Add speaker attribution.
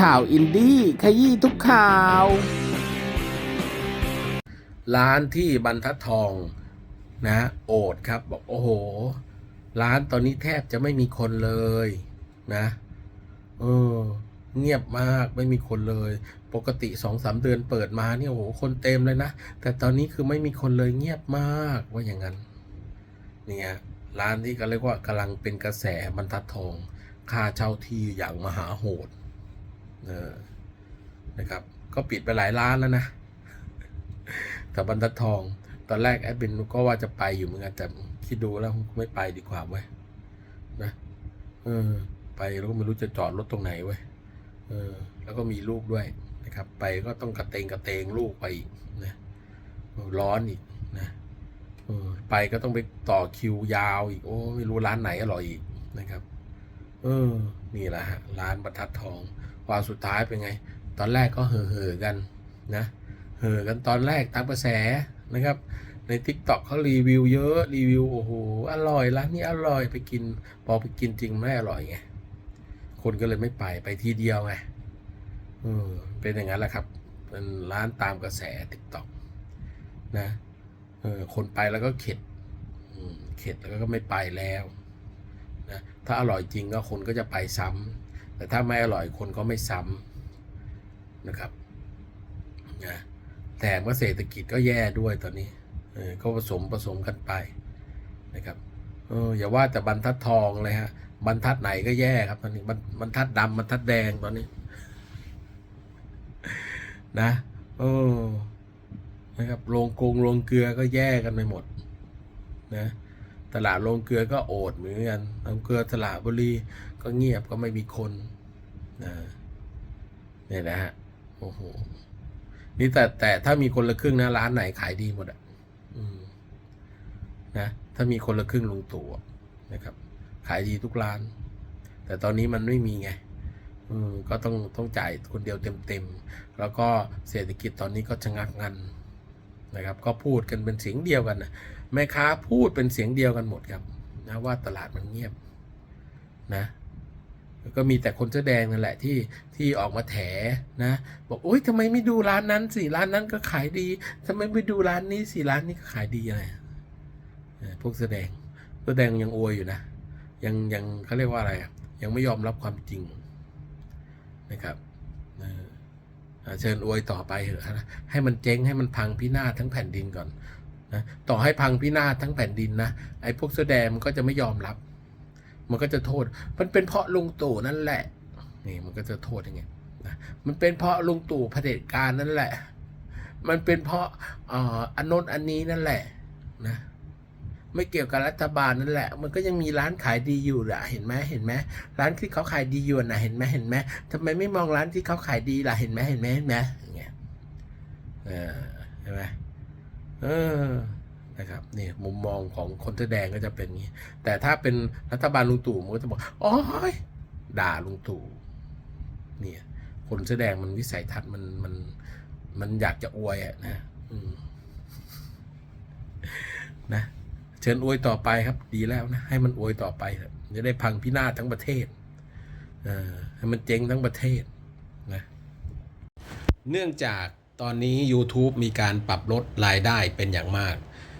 Speaker 1: ข่าวอินดี้ขยี้ทุกข่าว ร้านที่บรรทัดทองนะโอดครับบอกโอ้โห ร้านตอนนี้แทบจะไม่มีคนเลยนะเออเงียบมากไม่มีคนเลย ปกติสองสามเดือนเปิดมาเนี่ยโอ้โหคนเต็มเลยนะ แต่ตอนนี้คือไม่มีคนเลยเงียบมากว่าอย่างนั้นเนี่ยร้านที่ก็เรียกว่ากำลังเป็นกระแสบรรทัดทอง ค่าเช่าที่อย่างมหาโหด นะครับ ก็ปิดไปหลายร้านแล้วนะแต่บรรทัดทอง ตอนแรกแอดบินก็ว่าจะไปอยู่เหมือนกันแต่คิดดูแล้วไม่ไปดีกว่าเว้ยนะเออ ไปแล้วก็ไม่รู้จะจอดรถตรงไหนเว้ยเออ แล้วก็มีลูกด้วยนะครับ ไปก็ต้องกระเตงกระเตงลูกไปอีกนะร้อนอีกนะเออไปก็ต้องไปต่อคิวยาวอีกโอ้ไม่รู้ร้านไหนอร่อยอีกนะครับ เออ นี่แหละฮะร้านบรรทัดทอง ความสุดท้ายเป็นไง ตอนแรกก็เห่อเห่อๆกันนะเห่อกันตอนแรกตามกระแสนะครับใน t ิ k t o k เขารีวิวเยอะรีวิวโอ้โหอร่อยร้านนี้อร่อยไปกิน พอไปกินจริงไม่อร่อยไงคนก็เลยไม่ไปไปทีเดียวไงเออเป็นอย่างนั้นแหละครับเป็นร้านตามกระแส t ิ k t o k นะเออคนไปแล้วก็เข็ดเข็ดแล้วก็ไม่ไปแล้วนะถ้าอร่อยจริงก็คนก็จะไปซ้ำ แต่ถ้าไม่อร่อยคนก็ไม่ซ้ำนะครับนะแต่ว่าเศรษฐกิจก็แย่ด้วยตอนนี้เออก็ผสมผสมกันไปนะครับเอออย่าว่าแต่บรรทัดทองเลยฮะบรรทัดไหนก็แย่ครับตอนนี้บรรบรรทัดดำบรรทัดแดงตอนนี้ นะเออนะครับโรงกงโรงเกลือก็แย่กันไปหมดนะตลาดโรงเกลือก็โอดเหมือนกันโรงเกลือตลาดบุรี ก็เงียบก็ไม่มีคนนะเนี่ยนะฮะโอ้โหนี่แต่แต่ถ้ามีคนละครึ่งนะร้านไหนขายดีหมดอะนะถ้ามีคนละครึ่งลงตัวนะครับ ขายดีทุกร้าน แต่ตอนนี้มันไม่มีไงอืมก็ต้องต้องจ่ายคนเดียวเต็มๆแล้วก็เศรษฐกิจตอนนี้ก็ชะงักงันนะครับ ก็พูดกันเป็นเสียงเดียวกันนะแม่ค้าพูดเป็นเสียงเดียวกันหมดครับนะว่าตลาดมันเงียบนะ ก็มีแต่คนเสื้อแดงนั่นแหละที่ที่ออกมาแถนะ บอกโอ๊ยทำไมไม่ดูร้านนั้นสิร้านนั้นก็ขายดีทำไมไม่ดูร้านนี้สิร้านนี้ก็ขายดีอะไรพวกแสดงแสดงยังอวยอยู่นะ ยังยังเขาเรียกว่าอะไรยังไม่ยอมรับความจริงนะครับเชิญอวยต่อไปเถอะนะให้มันเจ๊งให้มันพังพินาศทั้งแผ่นดินก่อนนะต่อให้พังพินาศทั้งแผ่นดินนะไอ้พวกแสดงมันก็จะไม่ยอมรับ มันก็จะโทษ มันเป็นเพราะลุงตู่นั่นแหละ นี่มันก็จะโทษยังไงนะมันเป็นเพราะลุงตู่เผด็จการนั่นแหละ มันเป็นเพราะอันโนนอันนี้นั่นแหละนะไม่เกี่ยวกับรัฐบาลนั่นแหละ มันก็ยังมีร้านขายดีอยู่แหละเห็นไหมเห็นไหมร้านที่เขาขายดีอยู่นะเห็นไหมเห็นไหมทำไมไม่มองร้านที่เขาขายดีล่ะ เห็นไหมเห็นไหมเห็นไหมอย่างเงี้ยเออเห็นไหมเออ นะครับนี่มุมมองของคนเสื้อแดงก็จะเป็นอย่างนี้ แต่ถ้าเป็นรัฐบาลลุงตู่มันก็จะบอกโอ้ยด่าลุงตู่เนี่ยคนเสื้อแดงมันวิสัยทัศน์มันมันมันอยากจะอวยอะนะนะเชิญอวยต่อไปครับ ดีแล้วนะ ให้มันอวยต่อไปจะได้พังพินาศทั้งประเทศเออให้มันเจ๊งทั้งประเทศนะเนื่องจากตอนนี้ YouTube มีการปรับลดรายได้เป็นอย่างมาก